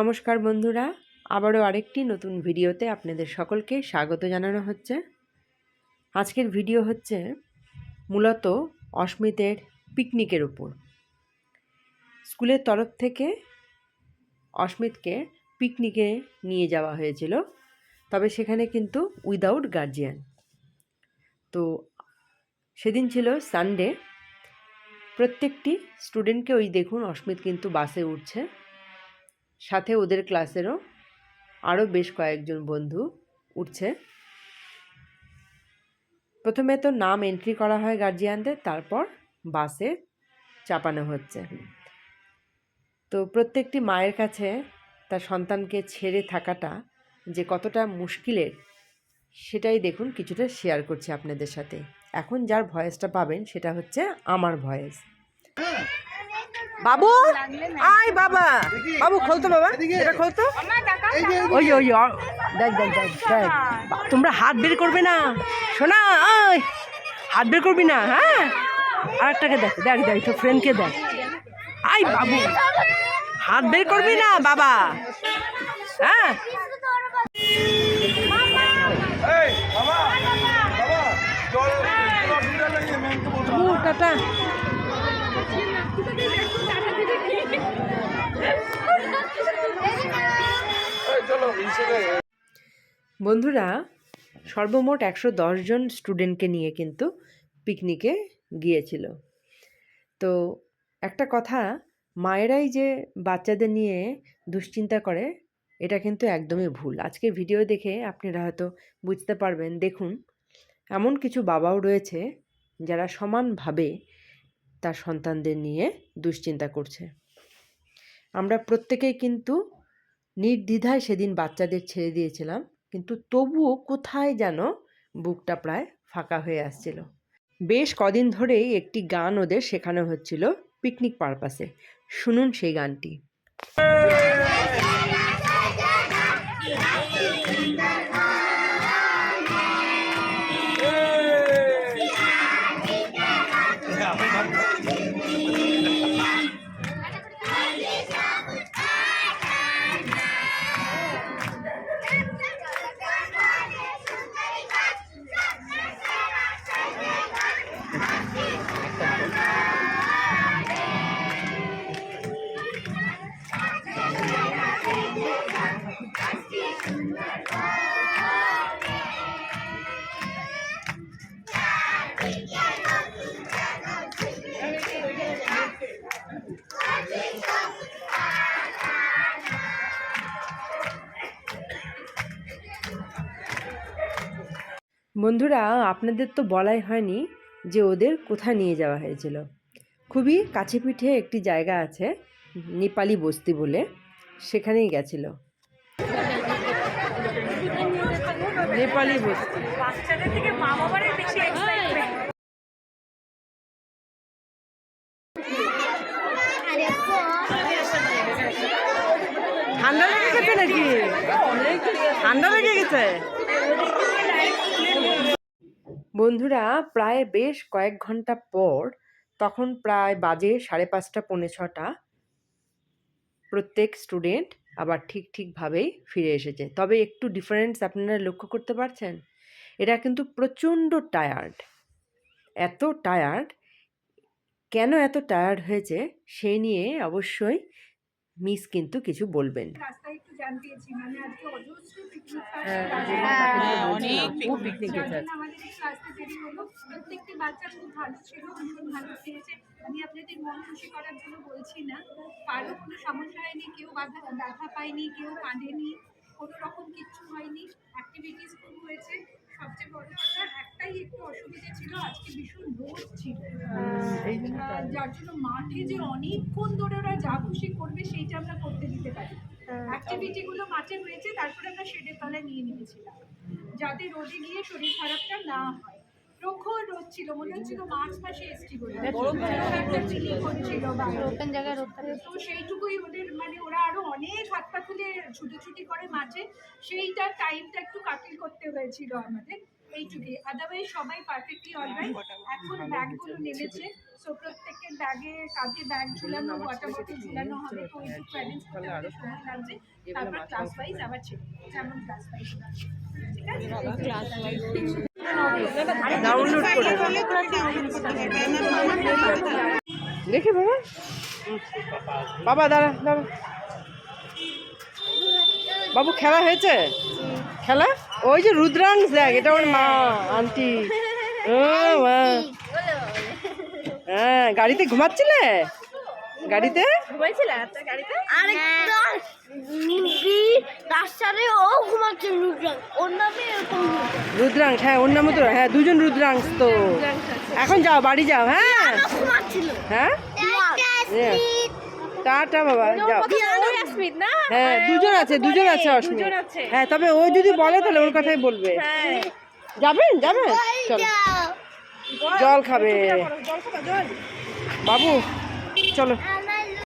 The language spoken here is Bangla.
নমস্কার বন্ধুরা, আবারও আরেকটি নতুন ভিডিওতে আপনাদের সকলকে স্বাগত জানানো হচ্ছে। আজকের ভিডিও হচ্ছে মূলত অস্মিতের পিকনিকের উপর। স্কুলের তরফ থেকে অস্মিতকে পিকনিকে নিয়ে যাওয়া হয়েছিল, তবে সেখানে কিন্তু উইদাউট গার্জিয়ান। তো সেদিন ছিল সানডে, প্রত্যেকটি স্টুডেন্টকে ওই দেখুন অস্মিত কিন্তু বাসে উঠছে। সাথে ওদের ক্লাসেরও আরও বেশ কয়েকজন বন্ধু উঠছে। প্রথমে তো নাম এন্ট্রি করা হয় গার্জিয়ানদের তারপর বাসে চাপানো হচ্ছে। তো প্রত্যেকটি মায়ের কাছে তার সন্তানকে ছেড়ে থাকাটা যে কতটা মুশকিলের, সেটাই দেখুন, কিছুটা শেয়ার করছি আপনাদের সাথে। এখন যার ভয়েসটা পাবেন, সেটা হচ্ছে আমার ভয়েস বাবু? আয় বাবা। বাবু খোলতো বাবা। এটা খোলতো ওই ওই দেখ দেখ দেখ দেখ। তোমরা হাত বের করবে না। শোনা ওই হাত বের করবি না হ্যাঁ? আর একটাকে দেখ দেখ দেখ তোর ফ্রেন্ডকে দেখ। আয় বাবু। হাত বের করবি না বাবা। হ্যাঁ? টাটা। বন্ধুরা, সর্বমোট একশো জন স্টুডেন্টকে নিয়ে কিন্তু পিকনিকে গিয়েছিল। তো একটা কথা, মায়েরাই যে বাচ্চাদের নিয়ে দুশ্চিন্তা করে, এটা কিন্তু একদমই ভুল। আজকের ভিডিও দেখে আপনারা হয়তো বুঝতে পারবেন, দেখুন, এমন কিছু বাবাও রয়েছে যারা সমানভাবে তার সন্তানদের নিয়ে দুশ্চিন্তা করছে। আমরা প্রত্যেকেই কিন্তু নির্দ্বিধায় সেদিন বাচ্চাদের ছেড়ে দিয়েছিলাম, কিন্তু তবুও কোথায় যেন বুকটা প্রায় ফাঁকা হয়ে আসছিল। বেশ কদিন ধরেই একটি গান ওদের শেখানো হচ্ছিল পিকনিক পারপাসে। শুনুন সেই গানটি। বন্ধুরা আপনাদের তো বলাই হয়নি যে ওদের কোথায় নিয়ে যাওয়া হয়েছিল। খুবই কাছে পিঠে একটি জায়গা আছে নেপালি বস্তি বলে সেখানেই গেছিল। নেপালি বস্তি। বাচ্চাদের থেকে মা বাবারই বেশি এক্সাইটমেন্ট ঠান্ডা লেগে গেছে নাকি? ঠান্ডা লেগে গেছে? বন্ধুরা প্রায় বেশ কয়েক ঘণ্টা পর তখন প্রায় বাজে সাড়ে পাঁচটা পৌনে ছটা প্রত্যেক স্টুডেন্ট আবার ঠিক ঠিকভাবেই ফিরে এসেছে। তবে একটু ডিফারেন্স আপনারা লক্ষ্য করতে পারছেন? এরা কিন্তু প্রচণ্ড টায়ার্ড এত টায়ার্ড কেন এত টায়ার্ড হয়েছে সেই নিয়ে অবশ্যই মিস কিন্তু কিছু বলবেন। রাস্তায় একটু জানতেছি মানে আজকে অজস্র পিকনিক হ্যাঁ, হ্যাঁ, অনেক পিকনিক দেরি হলো। প্রত্যেকটি বাচ্চা খুব ভালো ছিল ভীষণ ভালো খেয়েছে আমি আপনাদের মন খুশি করার জন্য বলছি না কারও কোনো সমস্যা হয়নি কেউ বাধা ব্যথা পায়নি কেউ কাঁদেনি কোনো রকম কিচ্ছু হয়নি। অ্যাক্টিভিটিস খুব হয়েছে। সবচেয়ে বড় কথা একটাই একটু অসুবিধা ছিল আজকে ভীষণ রোদ ছিল। যার জন্য মাঠে যে অনেকক্ষণ ধরে ওরা যা খুশি করবে সেইটা আমরা করতে দিতে পারি। অ্যাক্টিভিটি গুলো মাঠে হয়েছে তারপরে আমরা শেডের তলায় নিয়ে নিয়েছিলাম। যাতে রোদে গিয়ে শরীর খারাপটা না হয়। প্রখর রোদ ছিল মনে হচ্ছিল মার্চ মাসে এসছি বলে একটা চিলি হচ্ছিল তো সেইটুকুই ওদের মানে ওরা আরও অনেক হাত পা তুলে ছুটোছুটি করে মাঠে। সেইটার টাইমটা একটু কাটিল করতে হয়েছিল আমাদের এইটুকুই। আদারওয়াইজ সবাই পারফেক্টলি অলরাইট এখন ব্যাগগুলো নেমেছে। সো প্রত্যেকের ব্যাগে কাঁধে ব্যাগ ঝুলানো ওয়াটার বটল ঝুলানো হবে তো একটু অ্যারেঞ্জ করতে আমাদের সময় লাগছে। তারপর ক্লাস ওয়াইজ আবার চেক যেমন ক্লাস ওয়াইজ ঠিক আছে? ডাউনলোড দেখি বাবা। বাবা দাঁড়া দাঁড়া। বাবু খেলা হয়েছে? খেলা? ওই যে রুদ্রাংশ দেখ এটা ওর মা আন্টি। ও মা। হ্যাঁ গাড়িতে ঘুমাচ্ছিলে? গাড়িতে? আরেকটা মুরগি তার সাথে ও ঘুমাচ্ছে রুদ্রাং ওর নামে এরকম। রুদ্রাংশ। হ্যাঁ হ্যাঁ দুজন রুদ্রাংশ তো। এখন যাও বাড়ি যাও হ্যাঁ। ঘুমাচ্ছিল। হ্যাঁ? হ্যাঁ। টাটা বাবা যাও। হ্যাঁ দুজন আছে দুজন আছে অস্মিত। হ্যাঁ তবে ও যদি বলে তাহলে ওর কথাই বলবে। যাবেন যাবেন? চলো। জল খাবে। বাবু চলো।